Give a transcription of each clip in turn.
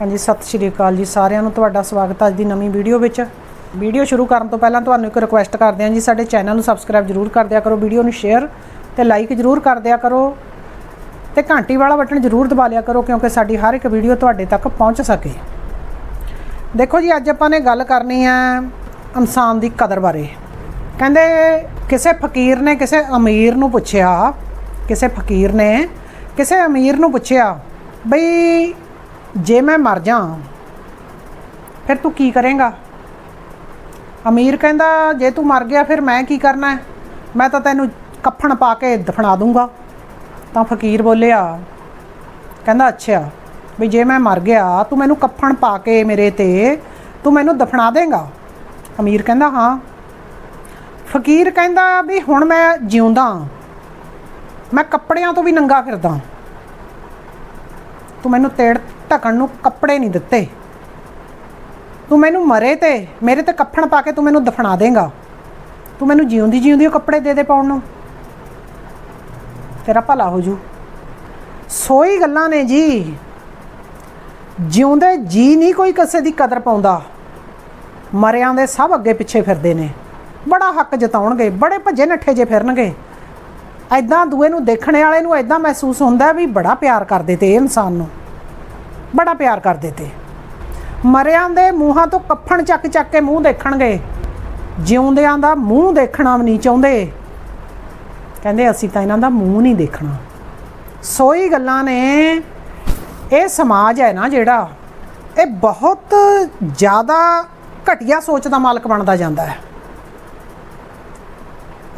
ਹਾਂਜੀ, ਸਤਿ ਸ਼੍ਰੀ ਅਕਾਲ ਜੀ ਸਾਰਿਆਂ ਨੂੰ। ਤੁਹਾਡਾ ਸਵਾਗਤ ਹੈ ਅੱਜ ਦੀ ਨਵੀਂ ਵੀਡੀਓ ਵਿੱਚ। ਵੀਡੀਓ ਸ਼ੁਰੂ ਕਰਨ ਤੋਂ ਪਹਿਲਾਂ ਤੁਹਾਨੂੰ ਇੱਕ ਰਿਕੁਐਸਟ ਕਰਦੇ ਹਾਂ ਜੀ, ਸਾਡੇ ਚੈਨਲ ਨੂੰ ਸਬਸਕ੍ਰਾਈਬ ਜਰੂਰ ਕਰ ਦਿਆ ਕਰੋ, ਵੀਡੀਓ ਨੂੰ ਸ਼ੇਅਰ ਤੇ ਲਾਈਕ ਜਰੂਰ ਕਰ ਦਿਆ ਕਰੋ ਤੇ ਘੰਟੀ ਵਾਲਾ ਬਟਨ ਜਰੂਰ ਦਬਾ ਲਿਆ ਕਰੋ ਕਿਉਂਕਿ ਸਾਡੀ ਹਰ ਇੱਕ ਵੀਡੀਓ ਤੁਹਾਡੇ ਤੱਕ ਪਹੁੰਚ ਸਕੇ। ਦੇਖੋ ਜੀ, ਅੱਜ ਆਪਾਂ ਨੇ ਗੱਲ ਕਰਨੀ ਹੈ ਇਨਸਾਨ ਦੀ ਕਦਰ ਬਾਰੇ। ਕਹਿੰਦੇ ਕਿਸੇ ਫਕੀਰ ਨੇ ਕਿਸੇ ਅਮੀਰ ਨੂੰ ਪੁੱਛਿਆ, ਕਿਸੇ ਫਕੀਰ ਨੇ ਕਿਸੇ ਅਮੀਰ ਨੂੰ ਪੁੱਛਿਆ, ਬਈ ਜੇ ਮੈਂ ਮਰ ਜਾ ਫਿਰ ਤੂੰ ਕੀ ਕਰੇਂਗਾ? ਅਮੀਰ ਕਹਿੰਦਾ, ਜੇ ਤੂੰ ਮਰ ਗਿਆ, ਫਿਰ ਮੈਂ ਕੀ ਕਰਨਾ ਮੈਂ ਤਾਂ ਤੈਨੂੰ ਕਫਨ ਪਾ ਕੇ ਦਫਨਾ ਦੂੰਗਾ। ਤਾਂ ਫਕੀਰ ਬੋਲਿਆ, ਕਹਿੰਦਾ, ਅੱਛਾ, ਵੀ ਜੇ ਮੈਂ ਮਰ ਗਿਆ, ਤੂੰ ਮੈਨੂੰ ਕਫਨ ਪਾ ਕੇ ਮੇਰੇ ਤੇ, ਤੂੰ ਮੈਨੂੰ ਦਫਨਾ ਦੇਂਗਾ? ਅਮੀਰ ਕਹਿੰਦਾ, ਹਾਂ। ਫਕੀਰ ਕਹਿੰਦਾ, ਵੀ ਹੁਣ ਮੈਂ ਜਿਉਂਦਾ, ਮੈਂ ਕੱਪੜਿਆਂ ਤੋਂ ਵੀ ਨੰਗਾ ਫਿਰਦਾ। ਤੂੰ ਮੈਨੂੰ ਤੇੜ ਢਕਣ ਨੂੰ ਕੱਪੜੇ ਨਹੀਂ ਦਿੱਤੇ। ਤੂੰ ਮੈਨੂੰ ਮਰੇ ਤੇ ਮੇਰੇ ਤੇ ਕੱਫਣ ਪਾ ਕੇ ਤੂੰ ਮੈਨੂੰ ਦਫਨਾ ਦੇਂਗਾ। ਤੂੰ ਮੈਨੂੰ ਜਿਉਂਦੀ ਜਿਉਂਦੀ ਉਹ ਕੱਪੜੇ ਦੇ ਦੇ ਪਾਉਣ ਨੂੰ। ਤੇਰਾ ਭਲਾ ਹੋ ਜੂ। ਸੋਈ ਗੱਲਾਂ ਨੇ ਜੀ। ਜਿਉਂਦੇ ਜੀ ਨਹੀਂ ਕੋਈ ਕਿਸੇ ਦੀ ਕਦਰ ਪਾਉਂਦਾ। ਮਰਿਆਂ ਦੇ ਸਭ ਅੱਗੇ ਪਿੱਛੇ ਫਿਰਦੇ ਨੇ। ਬੜਾ ਹੱਕ ਜਤਾਉਣਗੇ, ਬੜੇ ਭੱਜੇ ਨੱਠੇ ਜੇ ਫਿਰਨਗੇ। ਐਦਾਂ ਦੂਏ ਨੂੰ ਦੇਖਣ ਵਾਲੇ ਨੂੰ ਐਦਾਂ ਮਹਿਸੂਸ ਹੁੰਦਾ ਵੀ ਬੜਾ ਪਿਆਰ ਕਰਦੇ ਤੇ ਇਹ ਇਨਸਾਨ ਨੂੰ। ਬੜਾ ਪਿਆਰ ਕਰਦੇ ਤੇ। ਮਰਿਆਂ ਦੇ ਮੂੰਹਾਂ ਤੋਂ ਕੱਫਣ ਚੱਕ ਚੱਕ ਕੇ ਮੂੰਹ ਦੇਖਣਗੇ। ਜਿਉਂਦਿਆਂ ਦਾ ਮੂੰਹ ਦੇਖਣਾ ਵੀ ਨਹੀਂ ਚਾਹੁੰਦੇ। ਕਹਿੰਦੇ ਅਸੀਂ ਤਾਂ ਇਹਨਾਂ ਦਾ ਮੂੰਹ ਨਹੀਂ ਦੇਖਣਾ। ਸੋਈ ਗੱਲਾਂ ਨੇ। ਇਹ ਸਮਾਜ ਹੈ ਨਾ ਜਿਹੜਾ, ਇਹ ਬਹੁਤ ਜ਼ਿਆਦਾ ਘਟੀਆ ਸੋਚ ਦਾ ਮਾਲਕ ਬਣਦਾ ਜਾਂਦਾ ਹੈ।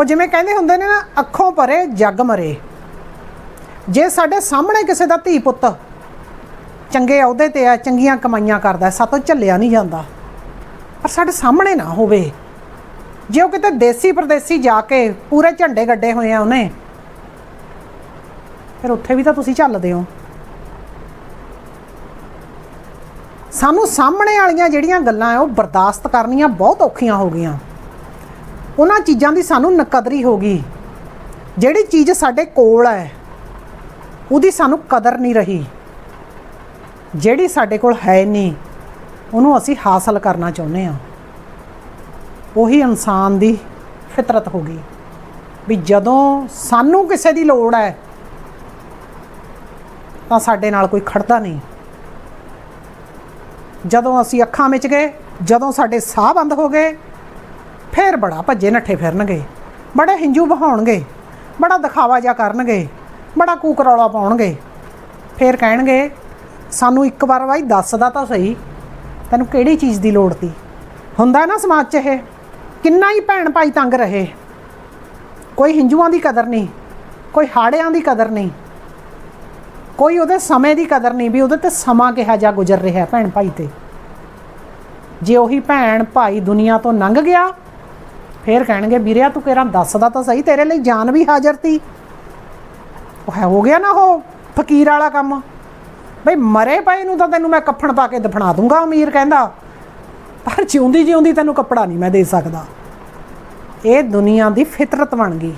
ਉਹ ਜਿਵੇਂ ਕਹਿੰਦੇ ਹੁੰਦੇ ਨੇ ਨਾ, ਅੱਖੋਂ ਭਰੇ, ਜੱਗ ਮਰੇ। ਜੇ ਸਾਡੇ ਸਾਹਮਣੇ ਕਿਸੇ ਦਾ ਧੀ ਪੁੱਤ ਚੰਗੇ ਅਹੁਦੇ ਤੇ ਆ, ਚੰਗੀਆਂ ਕਮਾਈਆਂ ਕਰਦਾ ਸਾਤੋਂ ਝੱਲਿਆ ਨਹੀਂ ਜਾਂਦਾ। ਪਰ ਸਾਡੇ ਸਾਹਮਣੇ ਨਾ ਹੋਵੇ। ਜੇ ਉਹ ਕਿਤੇ ਦੇਸੀ ਪਰਦੇਸੀ ਜਾ ਕੇ ਪੂਰੇ ਝੰਡੇ ਗੱਡੇ ਹੋਏ ਆ ਉਹਨੇ, ਫਿਰ ਉੱਥੇ ਵੀ ਤਾਂ ਤੁਸੀਂ ਝੱਲਦੇ ਹੋ। ਸਾਨੂੰ ਸਾਹਮਣੇ ਵਾਲੀਆਂ ਜਿਹੜੀਆਂ ਗੱਲਾਂ ਆ, ਉਹ ਬਰਦਾਸ਼ਤ ਕਰਨੀਆਂ ਬਹੁਤ ਔਖੀਆਂ ਹੋ ਗਈਆਂ। ਉਹਨਾਂ ਚੀਜ਼ਾਂ ਦੀ ਸਾਨੂੰ ਨਕਦਰੀ ਹੋ ਗਈ। ਜਿਹੜੀ ਚੀਜ਼ ਸਾਡੇ ਕੋਲ ਹੈ, ਉਹਦੀ ਸਾਨੂੰ ਕਦਰ ਨਹੀਂ ਰਹੀ। ਜਿਹੜੀ ਸਾਡੇ ਕੋਲ ਹੈ ਨਹੀਂ, ਉਹਨੂੰ ਅਸੀਂ ਹਾਸਲ ਕਰਨਾ ਚਾਹੁੰਦੇ ਹਾਂ। ਉਹੀ ਇਨਸਾਨ ਦੀ ਫਿਤਰਤ ਹੋ ਗਈ ਵੀ ਜਦੋਂ ਸਾਨੂੰ ਕਿਸੇ ਦੀ ਲੋੜ ਹੈ, ਤਾਂ ਸਾਡੇ ਨਾਲ ਕੋਈ ਖੜਦਾ ਨਹੀਂ। ਜਦੋਂ ਅਸੀਂ ਅੱਖਾਂ ਵਿੱਚ ਗਏ, ਜਦੋਂ ਸਾਡੇ ਸਾਹ ਬੰਦ ਹੋ ਗਏ ਫੇਰ ਬੜਾ ਭੱਜੇ ਨੱਠੇ ਫਿਰਨਗੇ। ਬੜੇ ਹਿੰਜੂ ਬਹਾਉਣਗੇ ਬੜਾ ਦਿਖਾਵਾ ਜਿਹਾ ਕਰਨਗੇ। ਬੜਾ ਕੂਕਰੌਲਾ ਪਾਉਣਗੇ। ਫੇਰ ਕਹਿਣਗੇ, ਸਾਨੂੰ ਇੱਕ ਵਾਰ ਬਾਈ ਦੱਸਦਾ ਤਾਂ ਸਹੀ। ਤੈਨੂੰ ਕਿਹੜੀ ਚੀਜ਼ ਦੀ ਲੋੜ ਤੀ ਹੁੰਦਾ ਨਾ ਸਮਾਜ 'ਚ ਇਹ, ਕਿੰਨਾ ਹੀ ਭੈਣ ਭਾਈ ਤੰਗ ਰਹੇ। ਕੋਈ ਹਿੰਜੂਆਂ ਦੀ ਕਦਰ ਨਹੀਂ, ਕੋਈ ਹਾੜਿਆਂ ਦੀ ਕਦਰ ਨਹੀਂ, ਕੋਈ ਉਹਦੇ ਸਮੇਂ ਦੀ ਕਦਰ ਨਹੀਂ ਵੀ ਉਹਦੇ ਤੇ ਸਮਾਂ ਕਿਹਾ ਜਾ ਗੁਜ਼ਰ ਰਿਹਾ ਭੈਣ ਭਾਈ ਤੇ। ਜੇ ਉਹੀ ਭੈਣ ਭਾਈ ਦੁਨੀਆ ਤੋਂ ਲੰਘ ਗਿਆ ਫੇਰ ਕਹਿਣਗੇ, ਵੀਰਿਆ, ਤੂੰ ਕਿਹੜਾ ਦੱਸਦਾ ਤਾਂ ਸਹੀ, ਤੇਰੇ ਲਈ ਜਾਨ ਵੀ ਹਾਜ਼ਰ ਤੀ। ਉਹ ਹੋ ਗਿਆ ਨਾ ਉਹ ਫਕੀਰ ਵਾਲਾ ਕੰਮ? ਬਈ ਮਰੇ ਪਏ ਨੂੰ ਤਾਂ ਤੈਨੂੰ ਮੈਂ ਕੱਫਣ ਪਾ ਕੇ ਦਫਨਾ ਦੂੰਗਾ, ਅਮੀਰ ਕਹਿੰਦਾ। ਪਰ ਜਿਉਂਦੀ ਜਿਉਂਦੀ ਤੈਨੂੰ ਕੱਪੜਾ ਨਹੀਂ ਮੈਂ ਦੇ ਸਕਦਾ। ਇਹ ਦੁਨੀਆ ਦੀ ਫਿਤਰਤ ਬਣ ਗਈ।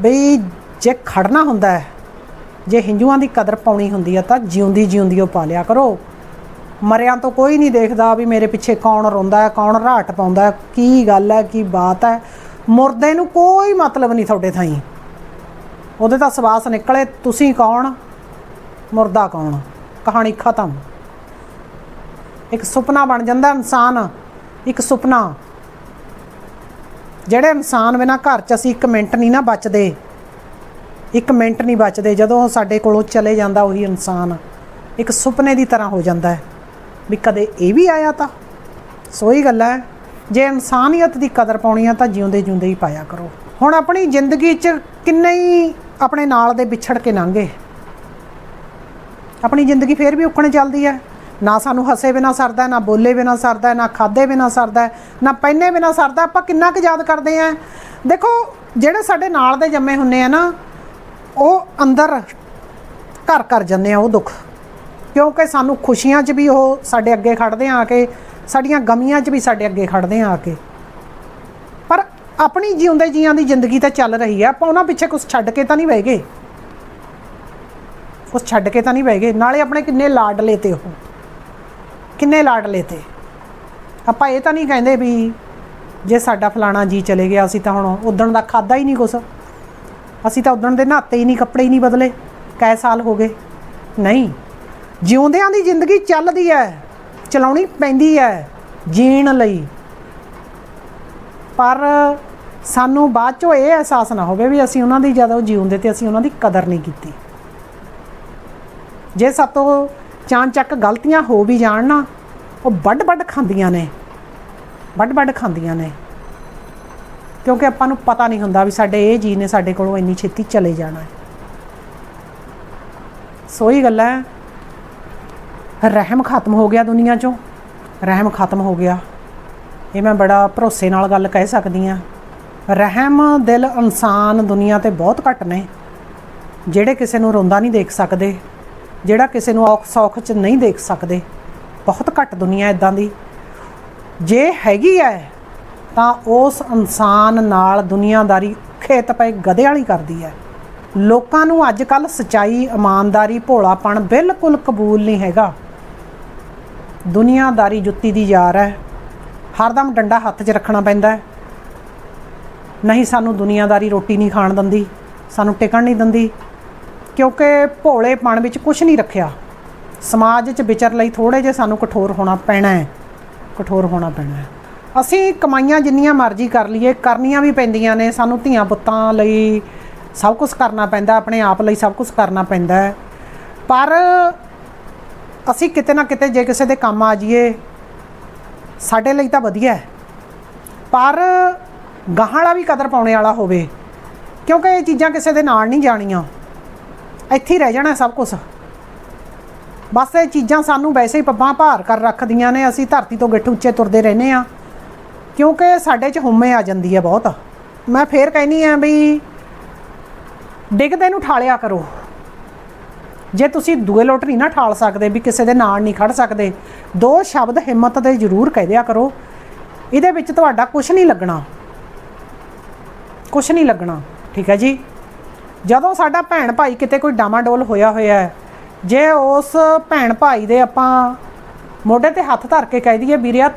ਬਈ ਜੇ ਖੜਨਾ ਹੁੰਦਾ ਹੈ, ਜੇ ਹਿੰਦੂਆਂ ਦੀ ਕਦਰ ਪਾਉਣੀ ਹੁੰਦੀ ਆ ਤਾਂ ਜਿਉਂਦੀ ਜਿਉਂਦੀ ਉਹ ਪਾ ਲਿਆ ਕਰੋ। ਮਰਿਆਂ ਤੋਂ ਕੋਈ ਨਹੀਂ ਦੇਖਦਾ ਵੀ ਮੇਰੇ ਪਿੱਛੇ ਕੌਣ ਰੋਂਦਾ ਹੈ, ਕੌਣ ਰਾਟ ਪਾਉਂਦਾ ਹੈ, ਕੀ ਗੱਲ ਹੈ, ਕੀ ਬਾਤ ਹੈ। ਮੁਰਦੇ ਨੂੰ ਕੋਈ ਮਤਲਬ ਨਹੀਂ ਤੁਹਾਡੇ ਥਾਈ। ਉਹਦੇ ਤਾਂ ਸਵਾਸ ਨਿਕਲੇ, ਤੁਸੀਂ ਕੌਣ? ਮੁਰਦਾ ਕੌਣ? ਕਹਾਣੀ ਖਤਮ। ਇੱਕ ਸੁਪਨਾ ਬਣ ਜਾਂਦਾ ਇਨਸਾਨ, ਇੱਕ ਸੁਪਨਾ। ਜਿਹੜੇ ਇਨਸਾਨ ਬਿਨਾ ਘਰ 'ਚ ਅਸੀਂ ਇੱਕ ਮਿੰਟ ਨਹੀਂ ਨਾ ਬਚਦੇ, ਇੱਕ ਮਿੰਟ ਨਹੀਂ ਬਚਦੇ, ਜਦੋਂ ਸਾਡੇ ਕੋਲੋਂ ਚਲੇ ਜਾਂਦਾ ਉਹੀ ਇਨਸਾਨ। ਇੱਕ ਸੁਪਨੇ ਦੀ ਤਰ੍ਹਾਂ ਹੋ ਜਾਂਦਾ ਹੈ। ਵੀ ਕਦੇ ਇਹ ਵੀ ਆਇਆ ਤਾਂ? ਸੋ ਸੋਈ ਗੱਲ ਹੈ, ਜੇ ਇਨਸਾਨੀਅਤ ਦੀ ਕਦਰ ਪਾਉਣੀ ਆ ਤਾਂ ਜਿਉਂਦੇ ਜਿਉਂਦੇ ਹੀ ਪਾਇਆ ਕਰੋ। ਹੁਣ ਆਪਣੀ ਜ਼ਿੰਦਗੀ 'ਚ ਕਿੰਨੇ ਹੀ ਆਪਣੇ ਨਾਲ ਦੇ ਵਿਛੜ ਕੇ ਲੰਘੇ। ਆਪਣੀ ਜ਼ਿੰਦਗੀ ਫੇਰ ਵੀ ਉੱਕਣ ਚੱਲਦੀ ਹੈ। ਨਾ ਸਾਨੂੰ ਹੱਸੇ ਬਿਨਾ ਸਰਦਾ, ਨਾ ਬੋਲੇ ਬਿਨਾ ਸਰਦਾ, ਨਾ ਖਾਦੇ ਬਿਨਾ ਸਰਦਾ, ਨਾ ਪਹਿਨੇ ਬਿਨਾ ਸਰਦਾ ਆਪਾਂ ਕਿੰਨਾ ਕੁ ਯਾਦ ਕਰਦੇ ਆ ਦੇਖੋ, ਜਿਹੜੇ ਸਾਡੇ ਨਾਲ ਦੇ ਜੰਮੇ ਹੁੰਨੇ ਆ ਨਾ, ਉਹ ਅੰਦਰ ਘਰ ਕਰ ਜਾਂਦੇ ਆ, ਉਹ ਦੁੱਖ। ਕਿਉਂਕਿ ਸਾਨੂੰ ਖੁਸ਼ੀਆਂ 'ਚ ਵੀ ਉਹ ਸਾਡੇ ਅੱਗੇ ਖੜਦੇ ਆ ਕੇ, ਸਾਡੀਆਂ ਗਮੀਆਂ 'ਚ ਵੀ ਸਾਡੇ ਅੱਗੇ ਖੜਦੇ ਆ ਆ ਕੇ। ਪਰ ਆਪਣੀ ਜਿਉਂਦੇ ਜੀਆਂ ਦੀ ਜ਼ਿੰਦਗੀ ਤਾਂ ਚੱਲ ਰਹੀ ਆ, ਆਪਾਂ ਉਹਨਾਂ ਪਿੱਛੇ ਕੁਝ ਛੱਡ ਕੇ ਤਾਂ ਨਹੀਂ ਬਹਿ ਗਏ। ਕੁਛ ਛੱਡ ਕੇ ਤਾਂ ਨਹੀਂ ਬਹਿ ਗਏ, ਨਾਲੇ ਆਪਣੇ ਕਿੰਨੇ ਲਾਡ ਲੇਤੇ ਉਹ। ਕਿੰਨੇ ਲਾਡ ਲੇਤੇ। ਆਪਾਂ ਇਹ ਤਾਂ ਨਹੀਂ ਕਹਿੰਦੇ ਵੀ ਜੇ ਸਾਡਾ ਫਲਾਣਾ ਜੀ ਚਲੇ ਗਿਆ, ਅਸੀਂ ਤਾਂ ਹੁਣ ਉਦਣ ਦਾ ਖਾਦਾ ਹੀ ਨਹੀਂ ਕੁਛ। ਅਸੀਂ ਤਾਂ ਉਦਣ ਦੇ ਨਹਾਤੇ ਹੀ ਨਹੀਂ, ਕੱਪੜੇ ਹੀ ਨਹੀਂ ਬਦਲੇ। ਕੈ ਸਾਲ ਹੋ ਗਏ। ਨਹੀਂ। ਜਿਉਂਦਿਆਂ ਦੀ ਜ਼ਿੰਦਗੀ ਚੱਲਦੀ ਹੈ ਚਲਾਉਣੀ ਪੈਂਦੀ ਹੈ ਜੀਣ ਲਈ। ਪਰ ਸਾਨੂੰ ਬਾਅਦ ਚੋਂ ਇਹ ਅਹਿਸਾਸ ਨਾ ਹੋਵੇ ਵੀ ਅਸੀਂ ਉਹਨਾਂ ਦੀ ਜਦੋਂ ਜਿਉਂਦੇ ਤੇ ਅਸੀਂ ਉਹਨਾਂ ਦੀ ਕਦਰ ਨਹੀਂ ਕੀਤੀ। ਜੇ ਸਾਤੋਂ ਚਾਂਚੱਕ ਗਲਤੀਆਂ ਹੋ ਵੀ ਜਾਣ ਨਾ, ਉਹ ਵੱਡ ਵੱਡ ਖਾਂਦੀਆਂ ਨੇ। ਵੱਡ ਵੱਡ ਖਾਂਦੀਆਂ ਨੇ। ਕਿਉਂਕਿ ਆਪਾਂ ਨੂੰ ਪਤਾ ਨਹੀਂ ਹੁੰਦਾ ਵੀ ਸਾਡੇ ਇਹ ਜੀ ਨੇ ਸਾਡੇ ਕੋਲੋਂ ਇੰਨੀ ਛੇਤੀ ਚਲੇ ਜਾਣਾ ਹੈ। ਸੋਈ ਗੱਲ ਹੈ ਰਹਿਮ ਖਤਮ ਹੋ ਗਿਆ ਦੁਨੀਆ 'ਚੋਂ। ਰਹਿਮ ਖਤਮ ਹੋ ਗਿਆ। ਇਹ ਮੈਂ ਬੜਾ ਭਰੋਸੇ ਨਾਲ ਗੱਲ ਕਹਿ ਸਕਦੀ ਆ ਰਹਿਮ ਦਿਲ ਇਨਸਾਨ ਦੁਨੀਆ ਤੇ ਬਹੁਤ ਘੱਟ ਨੇ। ਜਿਹੜੇ ਕਿਸੇ ਨੂੰ ਰੋਂਦਾ ਨਹੀਂ ਦੇਖ ਸਕਦੇ, ਜਿਹੜਾ ਕਿਸੇ ਨੂੰ ਔਖ ਸੌਖ 'ਚ ਨਹੀਂ ਦੇਖ ਸਕਦੇ, ਬਹੁਤ ਘੱਟ ਦੁਨੀਆ ਇਦਾਂ ਦੀ। ਜੇ ਹੈਗੀ ਹੈ ਤਾਂ ਉਸ ਇਨਸਾਨ ਨਾਲ ਦੁਨੀਆਦਾਰੀ ਖੇਤ ਪਏ ਗਧੇ ਵਾਲੀ ਕਰਦੀ ਹੈ ਲੋਕਾਂ ਨੂੰ ਅੱਜ ਕੱਲ ਸਚਾਈ, ਇਮਾਨਦਾਰੀ, ਭੋਲਾਪਣ ਬਿਲਕੁਲ ਕਬੂਲ ਨਹੀਂ ਹੈਗਾ। ਦੁਨੀਆਦਾਰੀ ਜੁੱਤੀ ਦੀ ਯਾਰ ਹੈ। ਹਰਦਮ ਡੰਡਾ ਹੱਥ 'ਚ ਰੱਖਣਾ ਪੈਂਦਾ ਹੈ। ਨਹੀਂ ਸਾਨੂੰ ਦੁਨੀਆਦਾਰੀ ਰੋਟੀ ਨਹੀਂ ਖਾਣ ਦਿੰਦੀ, ਸਾਨੂੰ ਟਿਕਣ ਨਹੀਂ ਦਿੰਦੀ, ਕਿਉਂਕਿ ਭੋਲੇਪਣ ਵਿੱਚ ਕੁਝ ਨਹੀਂ ਰੱਖਿਆ। ਸਮਾਜ 'ਚ ਵਿਚਰ ਲਈ ਥੋੜੇ ਜੇ ਸਾਨੂੰ ਕਠੋਰ ਹੋਣਾ ਪੈਣਾ ਹੈ। ਕਠੋਰ ਹੋਣਾ ਪੈਣਾ ਹੈ। ਅਸੀਂ ਕਮਾਈਆਂ ਜਿੰਨੀਆਂ ਮਰਜ਼ੀ ਕਰ ਲਈਏ, ਕਰਨੀਆਂ ਵੀ ਪੈਂਦੀਆਂ ਨੇ, ਸਾਨੂੰ ਧੀਆਂ ਪੁੱਤਾਂ ਲਈ ਸਭ ਕੁਝ ਕਰਨਾ ਪੈਂਦਾ, ਆਪਣੇ ਆਪ ਲਈ ਸਭ ਕੁਝ ਕਰਨਾ ਪੈਂਦਾ ਪਰ ਅਸੀਂ ਕਿਤੇ ਨਾ ਕਿਤੇ ਜੇ ਕਿਸੇ ਦੇ ਕੰਮ ਆ ਜਾਈਏ, ਸਾਡੇ ਲਈ ਤਾਂ ਵਧੀਆ ਹੈ। ਪਰ ਗਾਹਾਂ ਵਾਲਾ ਵੀ ਕਦਰ ਪਾਉਣੇ ਵਾਲਾ ਹੋਵੇ, ਕਿਉਂਕਿ ਇਹ ਚੀਜ਼ਾਂ ਕਿਸੇ ਦੇ ਨਾਲ ਨਹੀਂ ਜਾਣੀਆਂ। ਇੱਥੇ ਹੀ ਰਹਿ ਜਾਣਾ ਸਭ ਕੁਝ ਬਸ ਇਹ ਚੀਜ਼ਾਂ ਸਾਨੂੰ ਵੈਸੇ ਹੀ ਪੱਬਾਂ ਭਾਰ ਕਰ ਰੱਖਦੀਆਂ ਨੇ, ਅਸੀਂ ਧਰਤੀ ਤੋਂ ਗਿੱਠ ਉੱਚੇ ਤੁਰਦੇ ਰਹਿੰਦੇ ਆ ਕਿਉਂਕਿ ਸਾਡੇ 'ਚ ਹੁੰਮੇ ਆ ਜਾਂਦੀ ਹੈ ਬਹੁਤ। ਮੈਂ ਫੇਰ ਕਹਿਨੀ ਆ ਵੀ ਡਿੱਗਦੇ ਨੂੰ ਠਾਲਿਆ ਕਰੋ। ਜੇ ਤੁਸੀਂ ਦੂਏ ਲੋਟ ਨਹੀਂ ਨਾ ਠਾਲ ਸਕਦੇ ਵੀ ਕਿਸੇ ਦੇ ਨਾਲ ਨਹੀਂ ਖੜ ਸਕਦੇ, ਦੋ ਸ਼ਬਦ ਹਿੰਮਤ ਦੇ ਜ਼ਰੂਰ ਕਹਿ ਦਿਆ ਕਰੋ। ਇਹਦੇ ਵਿੱਚ ਤੁਹਾਡਾ ਕੁਝ ਨਹੀਂ ਲੱਗਣਾ। ਕੁਝ ਨਹੀਂ ਲੱਗਣਾ, ਠੀਕ ਹੈ ਜੀ? ਜਦੋਂ ਸਾਡਾ ਭੈਣ ਭਾਈ ਕਿਤੇ ਕੋਈ ਡਾਮਾਡੋਲ ਹੋਇਆ ਹੋਇਆ ਹੈ, ਜੇ ਉਸ ਭੈਣ ਭਾਈ ਦੇ ਆਪਾਂ ਮੋਢੇ ਤੇ ਹੱਥ ਧਰ ਕੇ ਕਹਿ ਦਈਏ, ਵੀਰਿਆ,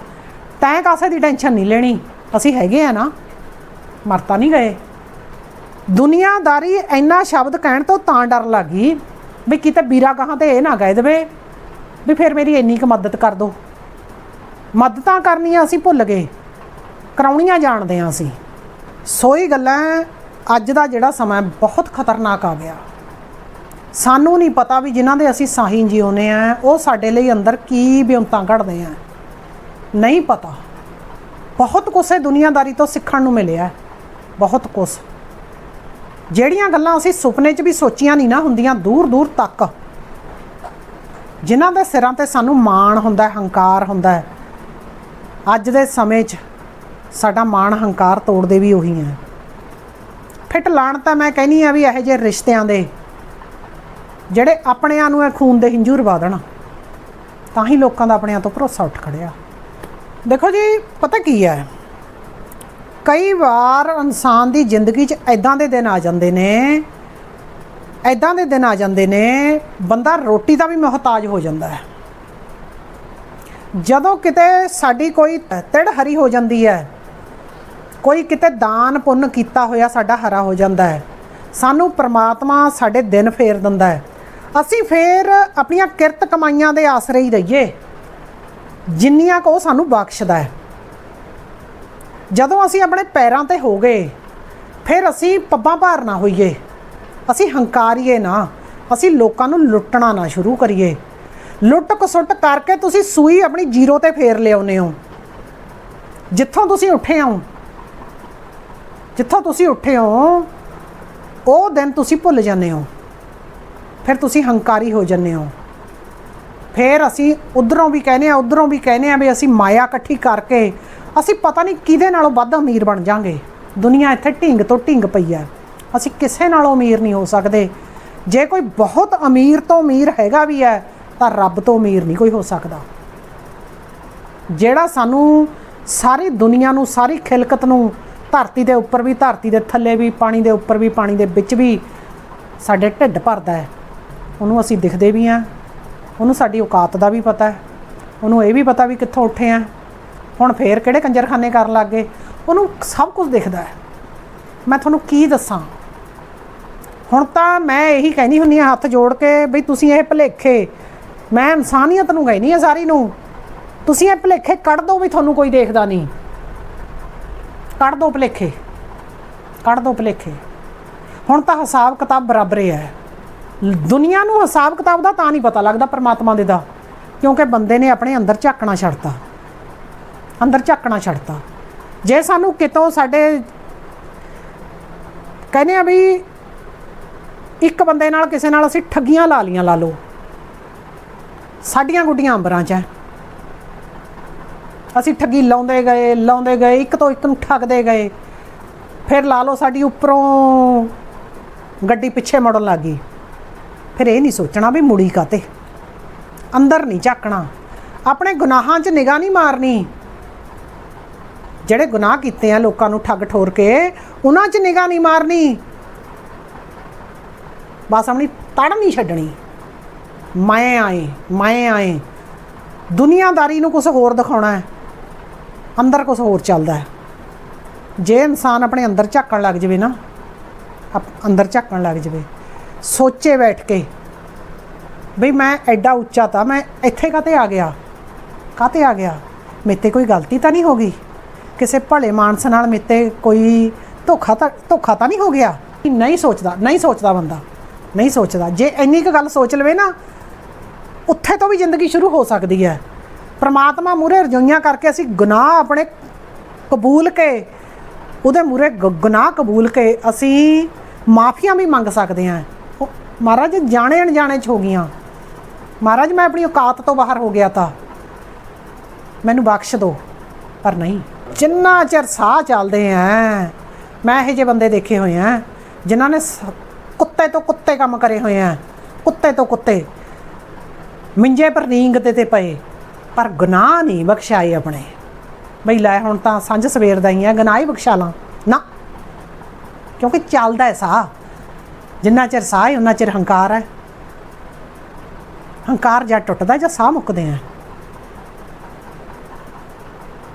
ਤੈਂ ਕਾਸੇ ਦੀ ਟੈਨਸ਼ਨ ਨਹੀਂ ਲੈਣੀ? ਅਸੀਂ ਹੈਗੇ ਆ ਨਾ, ਮਰਤਾ ਨਹੀਂ ਗਏ। ਦੁਨੀਆਦਾਰੀ ਇੰਨਾ ਸ਼ਬਦ ਕਹਿਣ ਤੋਂ ਤਾਂ ਡਰ ਲੱਗੀ ਵੀ ਕਿਤੇ ਵੀਰਾ ਕਹਾਂ ਤੇ ਇਹ ਨਾ ਕਹਿ ਦੇਵੇ, ਵੀ ਫਿਰ ਮੇਰੀ ਇੰਨੀ ਕੁ ਮਦਦ ਕਰ ਦੋ। ਮਦਦਾਂ ਕਰਨੀਆਂ ਅਸੀਂ ਭੁੱਲ ਗਏ, ਕਰਾਉਣੀਆਂ ਜਾਣਦੇ ਹਾਂ ਅਸੀਂ। ਸੋਈ ਗੱਲਾਂ ਅੱਜ ਦਾ ਜਿਹੜਾ ਸਮਾਂ ਬਹੁਤ ਖਤਰਨਾਕ ਆ ਗਿਆ। ਸਾਨੂੰ ਨਹੀਂ ਪਤਾ ਵੀ ਜਿਨ੍ਹਾਂ ਦੇ ਅਸੀਂ ਸਾਹੀਂ ਜਿਉਨੇ ਆ ਉਹ ਸਾਡੇ ਲਈ ਅੰਦਰ ਕੀ ਬਿਉਂਤਾਂ ਘੜਦੇ ਆ। ਨਹੀਂ ਪਤਾ। ਬਹੁਤ ਕੁਛ ਇਹ ਦੁਨੀਆਦਾਰੀ ਤੋਂ ਸਿੱਖਣ ਨੂੰ ਮਿਲਿਆ। ਬਹੁਤ ਕੁਛ। ਜਿਹੜੀਆਂ ਗੱਲਾਂ ਅਸੀਂ ਸੁਪਨੇ 'ਚ ਵੀ ਸੋਚੀਆਂ ਨਹੀਂ ਨਾ ਹੁੰਦੀਆਂ ਦੂਰ ਦੂਰ ਤੱਕ। ਜਿਨ੍ਹਾਂ ਦੇ ਸਿਰਾਂ ਤੇ ਸਾਨੂੰ ਮਾਣ ਹੁੰਦਾ ਹੈ, ਹੰਕਾਰ ਹੁੰਦਾ ਹੈ। ਅੱਜ ਦੇ ਸਮੇਂ 'ਚ ਸਾਡਾ ਮਾਣ, ਹੰਕਾਰ ਤੋੜਦੇ ਵੀ ਉਹੀ ਹੈ। ਫਿੱਟ ਲਾਣ ਤਾਂ ਮੈਂ ਕਹਿੰਨੀ ਆ ਵੀ ਇਹੋ ਜਿਹੇ ਰਿਸ਼ਤਿਆਂ ਦੇ ਜਿਹੜੇ ਆਪਣਿਆਂ ਨੂੰ ਇਹ ਖੂਨ ਦੇ ਹੰਝੂ ਰਵਾ ਦੇਣ, ਤਾਂ ਹੀ ਲੋਕਾਂ ਦਾ ਆਪਣਿਆਂ ਤੋਂ ਭਰੋਸਾ ਉੱਠ ਖੜਿਆ। ਦੇਖੋ ਜੀ, ਪਤਾ ਕੀ ਹੈ? ਕਈ ਵਾਰ ਇਨਸਾਨ ਦੀ ਜ਼ਿੰਦਗੀ 'ਚ ਐਦਾਂ ਦੇ ਦਿਨ ਆ ਜਾਂਦੇ ਨੇ ਐਦਾਂ ਦੇ ਦਿਨ ਆ ਜਾਂਦੇ ਨੇ, ਬੰਦਾ ਰੋਟੀ ਦਾ ਵੀ ਮੁਹਤਾਜ ਹੋ ਜਾਂਦਾ ਹੈ। ਜਦੋਂ ਕਿਤੇ ਸਾਡੀ ਕੋਈ ਤਿੜ ਹਰੀ ਹੋ ਜਾਂਦੀ ਹੈ, ਕੋਈ ਕਿਤੇ ਦਾਨ ਪੁੰਨ ਕੀਤਾ ਹੋਇਆ ਸਾਡਾ ਹਰਾ ਹੋ ਜਾਂਦਾ ਹੈ, ਸਾਨੂੰ ਪ੍ਰਮਾਤਮਾ ਸਾਡੇ ਦਿਨ ਫੇਰ ਦਿੰਦਾ ਹੈ। ਅਸੀਂ ਫੇਰ ਆਪਣੀਆਂ ਕਿਰਤ ਕਮਾਈਆਂ ਦੇ ਆਸਰੇ ਹੀ ਰਹੀਏ, ਜਿੰਨੀਆਂ ਕੋ ਸਾਨੂੰ ਬਖਸ਼ਦਾ ਹੈ। ਜਦੋਂ ਅਸੀਂ ਆਪਣੇ ਪੈਰਾਂ ਤੇ ਹੋ ਗਏ, ਫਿਰ ਅਸੀਂ ਪੱਬਾਂ ਭਾਰ ਨਾ ਹੋਈਏ। ਅਸੀਂ ਹੰਕਾਰੀਏ ਨਾ। ਅਸੀਂ ਲੋਕਾਂ ਨੂੰ ਲੁੱਟਣਾ ਨਾ ਸ਼ੁਰੂ ਕਰੀਏ। ਲੁੱਟ ਕਸੁੱਟ ਕਰਕੇ ਤੁਸੀਂ ਸੂਈ ਆਪਣੀ ਜ਼ੀਰੋ ਤੇ ਫੇਰ ਲਿਆਉਨੇ ਹੋ। ਜਿੱਥੋਂ ਤੁਸੀਂ ਉੱਠੇ ਹੋ, ਜਿੱਥੋਂ ਤੁਸੀਂ ਉੱਠੇ ਹੋ, ਉਹ ਦਿਨ ਤੁਸੀਂ ਭੁੱਲ ਜਾਂਦੇ ਹੋ। ਫਿਰ ਤੁਸੀਂ ਹੰਕਾਰੀ ਹੋ ਜਾਂਦੇ ਹੋ। ਫਿਰ ਅਸੀਂ ਉਧਰੋਂ ਵੀ ਕਹਿੰਦੇ ਆ ਉਧਰੋਂ ਵੀ ਕਹਿੰਦੇ ਆ ਵੀ ਅਸੀਂ ਮਾਇਆ ਇਕੱਠੀ ਕਰਕੇ ਅਸੀਂ ਪਤਾ ਨਹੀਂ ਕਿਹਦੇ ਨਾਲੋਂ ਵੱਧ ਅਮੀਰ ਬਣ ਜਾਾਂਗੇ। ਦੁਨੀਆ ਇੱਥੇ ਢਿੰਗ ਤੋਂ ਢਿੰਗ ਪਈ ਹੈ। ਅਸੀਂ ਕਿਸੇ ਨਾਲੋਂ ਅਮੀਰ ਨਹੀਂ ਹੋ ਸਕਦੇ। ਜੇ ਕੋਈ ਬਹੁਤ ਅਮੀਰ ਤੋਂ ਅਮੀਰ ਹੈਗਾ ਵੀ ਹੈ, ਤਾਂ ਰੱਬ ਤੋਂ ਅਮੀਰ ਨਹੀਂ ਕੋਈ ਹੋ ਸਕਦਾ। ਜਿਹੜਾ ਸਾਨੂੰ ਸਾਰੀ ਦੁਨੀਆ ਨੂੰ, ਸਾਰੀ ਖਿਲਕਤ ਨੂੰ ਧਰਤੀ ਦੇ ਉੱਪਰ ਵੀ, ਧਰਤੀ ਦੇ ਥੱਲੇ ਵੀ, ਪਾਣੀ ਦੇ ਉੱਪਰ ਵੀ, ਪਾਣੀ ਦੇ ਵਿੱਚ ਵੀ ਸਾਡੇ ਢਿੱਡ ਭਰਦਾ ਹੈ। ਉਹਨੂੰ ਅਸੀਂ ਦਿਖਦੇ ਵੀ ਹਾਂ। ਉਹਨੂੰ ਸਾਡੀ ਔਕਾਤ ਦਾ ਵੀ ਪਤਾ ਹੈ। ਉਹਨੂੰ ਇਹ ਵੀ ਪਤਾ ਵੀ ਕਿੱਥੋਂ ਉੱਠੇ ਆ ਹੁਣ ਫੇਰ ਕਿਹੜੇ ਕੰਜਰਖਾਨੇ ਕਰਨ ਲੱਗ ਗਏ? ਉਹਨੂੰ ਸਭ ਕੁਝ ਦਿਖਦਾ ਹੈ। ਮੈਂ ਤੁਹਾਨੂੰ ਕੀ ਦੱਸਾਂ? ਹੁਣ ਤਾਂ ਮੈਂ ਇਹੀ ਕਹਿਣੀ ਹੁੰਨੀ ਆ ਹੱਥ ਜੋੜ ਕੇ ਬਈ ਤੁਸੀਂ ਇਹ ਭਲੇਖੇ, ਮੈਂ ਇਨਸਾਨੀਅਤ ਨੂੰ ਕਹਿਨੀ ਆ ਸਾਰੀ ਨੂੰ, ਤੁਸੀਂ ਇਹ ਭਲੇਖੇ ਕੱਢ ਦਿਓ ਵੀ ਤੁਹਾਨੂੰ ਕੋਈ ਦੇਖਦਾ ਨਹੀਂ। ਕੱਢ ਦਿਓ ਭਲੇਖੇ, ਕੱਢ ਦਿਓ ਭਲੇਖੇ। ਹੁਣ ਤਾਂ ਹਿਸਾਬ ਕਿਤਾਬ ਬਰਾਬਰ ਹੀ ਹੈ। ਦੁਨੀਆ ਨੂੰ ਹਿਸਾਬ ਕਿਤਾਬ ਦਾ ਤਾਂ ਨਹੀਂ ਪਤਾ ਲੱਗਦਾ ਪਰਮਾਤਮਾ ਦੇ ਦਾ, ਕਿਉਂਕਿ ਬੰਦੇ ਨੇ ਆਪਣੇ ਅੰਦਰ ਝਾਕਣਾ ਛੱਡਤਾ। ਅੰਦਰ ਝਾਕਣਾ ਛੱਡਤਾ। ਜੇ ਸਾਨੂੰ ਕਿਤੋਂ ਸਾਡੇ ਕਹਿੰਦੇ ਆ ਵੀ ਇੱਕ ਬੰਦੇ ਨਾਲ ਕਿਸੇ ਨਾਲ ਅਸੀਂ ਠੱਗੀਆਂ ਲਾ ਲੀਆਂ ਲਾ ਲਓ। ਸਾਡੀਆਂ ਗੁੱਡੀਆਂ ਅੰਬਰਾਂ 'ਚ ਹੈ। ਅਸੀਂ ਠੱਗੀ ਲਾਉਂਦੇ ਗਏ ਲਾਉਂਦੇ ਗਏ, ਇੱਕ ਤੋਂ ਇੱਕ ਨੂੰ ਠੱਗਦੇ ਗਏ। ਫਿਰ ਲਾ ਲਓ ਸਾਡੀ ਉੱਪਰੋਂ ਗੱਡੀ ਪਿੱਛੇ ਮੁੜਨ ਲੱਗੀ ਫਿਰ ਇਹ ਨਹੀਂ ਸੋਚਣਾ ਵੀ ਮੁੜੀ ਕਾਤੇ ਅੰਦਰ ਨਹੀਂ ਝਾਕਣਾ। ਆਪਣੇ ਗੁਨਾਹਾਂ 'ਚ ਨਿਗਾਹ ਨਹੀਂ ਮਾਰਨੀ। ਜਿਹੜੇ ਗੁਨਾਹ ਕੀਤੇ ਆ ਲੋਕਾਂ ਨੂੰ ਠੱਗ ਠੋਰ ਕੇ, ਉਹਨਾਂ 'ਚ ਨਿਗਾਹ ਨਹੀਂ ਮਾਰਨੀ। ਬਸ ਆਪਣੀ ਤੜ ਨਹੀਂ ਛੱਡਣੀ। ਮੈਂ ਆਏ ਮੈਂ ਆਏ। ਦੁਨੀਆਦਾਰੀ ਨੂੰ ਕੁਝ ਹੋਰ ਦਿਖਾਉਣਾ ਹੈ। ਅੰਦਰ ਕੁਝ ਹੋਰ ਚੱਲਦਾ ਹੈ। ਜੇ ਇਨਸਾਨ ਆਪਣੇ ਅੰਦਰ ਝਾਕਣ ਲੱਗ ਜਵੇ ਨਾ ਅੰਦਰ ਝਾਕਣ ਲੱਗ ਜਵੇ, ਸੋਚੇ ਬੈਠ ਕੇ, ਬਈ ਮੈਂ ਐਡਾ ਉੱਚਾ ਤਾਂ ਮੈਂ ਇੱਥੇ ਕਾਤੇ ਆ ਗਿਆ? ਕਾਤੇ ਆ ਗਿਆ? ਮੇਤੇ ਕੋਈ ਗਲਤੀ ਤਾਂ ਨਹੀਂ ਹੋ ਗਈ? ਕਿਸੇ ਭਲੇ ਮਾਨਸ ਨਾਲ ਮੇਤੇ ਕੋਈ ਧੋਖਾ ਤਾਂ ਧੋਖਾ ਤਾਂ ਨਹੀਂ ਹੋ ਗਿਆ? ਨਹੀਂ ਸੋਚਦਾ ਨਹੀਂ ਸੋਚਦਾ ਬੰਦਾ। ਨਹੀਂ ਸੋਚਦਾ। ਜੇ ਇੰਨੀ ਕੁ ਗੱਲ ਸੋਚ ਲਵੇ ਨਾ, ਉੱਥੇ ਤੋਂ ਵੀ ਜ਼ਿੰਦਗੀ ਸ਼ੁਰੂ ਹੋ ਸਕਦੀ ਹੈ। ਪ੍ਰਮਾਤਮਾ ਮੂਰੇ ਰਜੋਈਆਂ ਕਰਕੇ ਅਸੀਂ ਗੁਨਾਹ ਆਪਣੇ ਕਬੂਲ ਕੇ, ਉਹਦੇ ਮੂਰੇ ਗੁਨਾਹ ਕਬੂਲ ਕੇ ਅਸੀਂ ਮਾਫੀਆਂ ਵੀ ਮੰਗ ਸਕਦੇ ਹਾਂ। ਉਹ ਮਹਾਰਾਜ ਜਾਣੇ ਅਣਜਾਣੇ ਚ ਹੋ ਗਈਆਂ। ਮਹਾਰਾਜ ਮੈਂ ਆਪਣੀ ਔਕਾਤ ਤੋਂ ਬਾਹਰ ਹੋ ਗਿਆ ਤਾਂ। ਮੈਨੂੰ ਬਖਸ਼ ਦਿਓ, ਪਰ ਨਹੀਂ। ਜਿੰਨਾ ਚਿਰ ਸਾਹ ਚੱਲਦੇ ਆ, ਮੈਂ ਇਹੋ ਜਿਹੇ ਬੰਦੇ ਦੇਖੇ ਹੋਏ ਆ, ਜਿਨ੍ਹਾਂ ਨੇ ਕੁੱਤੇ ਤੋਂ ਕੁੱਤੇ ਕੰਮ ਕਰੇ ਹੋਏ ਆ, ਕੁੱਤੇ ਤੋਂ ਕੁੱਤੇ। ਮਿੰਜੇ ਪਰ ਨੀਂਗ ਤੇ ਤੇ ਪਏ, ਪਰ ਗੁਨਾਹ ਨਹੀਂ ਬਖਸ਼ਾਏ ਆਪਣੇ। ਬਈ ਲੈ ਹੁਣ ਤਾਂ ਸਾਂਝ ਸਵੇਰ ਦਾ ਹੀ ਆ, ਗੁਨਾਹ ਹੀ ਬਖਸ਼ਾ ਲਾਂ। ਨਾ। ਕਿਉਂਕਿ ਚੱਲਦਾ ਹੈ ਸਾਹ। ਜਿੰਨਾ ਚਿਰ ਸਾਹ ਹੈ ਉਹਨਾਂ ਚਿਰ ਹੰਕਾਰ ਹੈ। ਹੰਕਾਰ ਜਾਂ ਟੁੱਟਦਾ ਜਾਂ ਸਾਹ ਮੁੱਕਦੇ ਆ।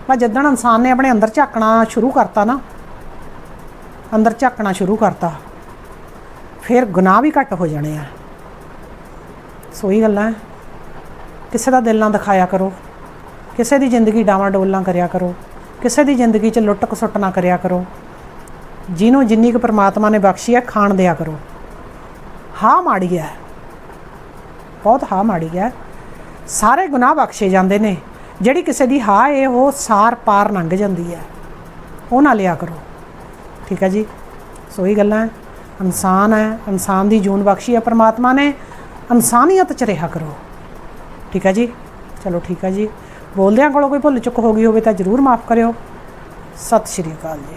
ਪਰ ਜਿੱਦਣ ਇਨਸਾਨ ਨੇ ਆਪਣੇ ਅੰਦਰ ਝਾਕਣਾ ਸ਼ੁਰੂ ਕਰਤਾ ਨਾ, ਅੰਦਰ ਝਾਕਣਾ ਸ਼ੁਰੂ ਕਰਤਾ, ਫਿਰ ਗੁਨਾਹ ਵੀ ਘੱਟ ਹੋ ਜਾਣੇ ਆ। ਸੋਈ ਗੱਲਾਂ ਕਿਸੇ ਦਾ ਦਿਲ ਨਾ ਦਿਖਾਇਆ ਕਰੋ। ਕਿਸੇ ਦੀ ਜ਼ਿੰਦਗੀ ਡਾਵਾਂ ਡੋਲ ਕਰਿਆ ਕਰੋ। ਕਿਸੇ ਦੀ ਜ਼ਿੰਦਗੀ 'ਚ ਲੁੱਟ ਖਸੁੱਟ ਨਾ ਕਰਿਆ ਕਰੋ। ਜਿਹਨੂੰ ਜਿੰਨੀ ਕੁ ਪ੍ਰਮਾਤਮਾ ਨੇ ਬਖਸ਼ੀ ਹੈ, ਖਾਣ ਦਿਆ ਕਰੋ। ਹਾਂ ਮਾੜੀ ਹੈ। ਬਹੁਤ ਹਾਂ ਮਾੜੀ ਹੈ। ਸਾਰੇ ਗੁਨਾਹ ਬਖਸ਼ੇ ਜਾਂਦੇ ਨੇ। ਜਿਹੜੀ ਕਿਸੇ ਦੀ ਹਾਂ ਹੈ ਉਹ ਸਾਰ ਪਾਰ ਲੰਘ ਜਾਂਦੀ ਹੈ। ਉਹ ਨਾ ਲਿਆ ਕਰੋ। ਠੀਕ ਹੈ ਜੀ? ਸੋ ਇਹ ਗੱਲਾਂ ਇਨਸਾਨ ਹੈ। ਇਨਸਾਨ ਦੀ ਜੂਨ ਬਖਸ਼ੀ ਹੈ ਪਰਮਾਤਮਾ ਨੇ। ਇਨਸਾਨੀਅਤ ਚ ਰਿਹਾ ਕਰੋ। ਠੀਕ ਹੈ ਜੀ? ਚਲੋ ਠੀਕ ਹੈ ਜੀ। ਬੋਲਦਿਆਂ ਕੋਲੋਂ ਕੋਈ ਭੁੱਲ ਚੁੱਕ ਹੋ ਗਈ ਹੋਵੇ ਤਾਂ ਜਰੂਰ ਮਾਫ ਕਰਿਓ। ਸਤਿ ਸ਼੍ਰੀ ਅਕਾਲ ਜੀ।